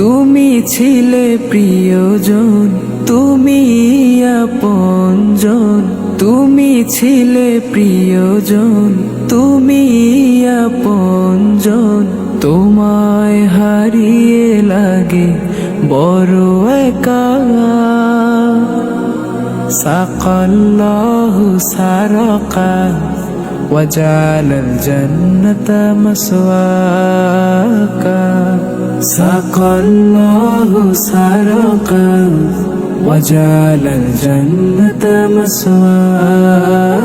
তুমি ছিলে প্রিয়জন তুমি আপনজন তুমি ছিলে প্রিয়জন তুমি আপনজন তোমায় হারিয়ে লাগে বড় একা সাকাল্লাহু সারাকা وجعل الجنة مسواك سقى الله سرقا وجعل الجنة مسواك